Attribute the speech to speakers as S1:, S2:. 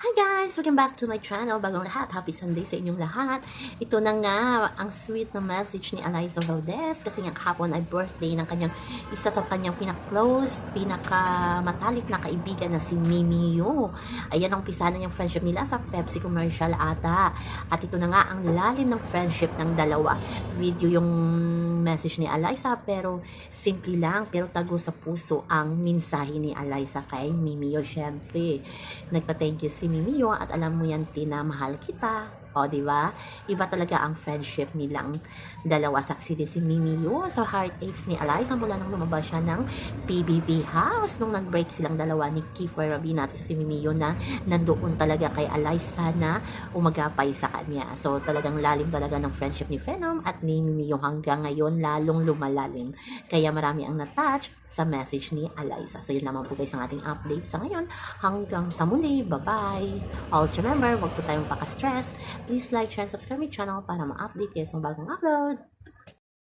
S1: Hi guys! Welcome back to my channel. Bagong lahat, happy Sunday sa inyong lahat. Ito na nga, ang sweet na message ni Eliza Valdez kasi nga kahapon ay birthday ng kanyang isa sa kanyang pinaka-close, pinaka-matalik na kaibigan na si Mimi Yu. Ayan ang pisa na niyang friendship nila sa Pepsi commercial ata. At ito na nga ang lalim ng friendship ng dalawa. Video yung message ni Eliza pero simple lang pero tago sa puso ang mensahe ni Eliza kay Mimio. Syempre nagpa-thank you si Mimio at alam mo yan Tina mahal kita o di ba iba talaga ang friendship nilang dalawa saksi din si Mimio sa heartaches ni Eliza mula nang lumabas siya ng PBB house nung nag-break silang dalawa ni Kiefer Rabin at si Mimio na nandoon talaga kay Eliza na umagapay sa kanya so talagang lalim talaga ng friendship ni Venom at ni Mimio hanggang ngayon lalong lumalalim. Kaya marami ang natouch sa message ni Eliza. So yun naman po guys ang ating update sa ngayon. Hanggang sa muli. Bye-bye. Also remember, huwag po tayong paka-stress. Please like, share, subscribe my channel para ma-update kayo sa bagong upload.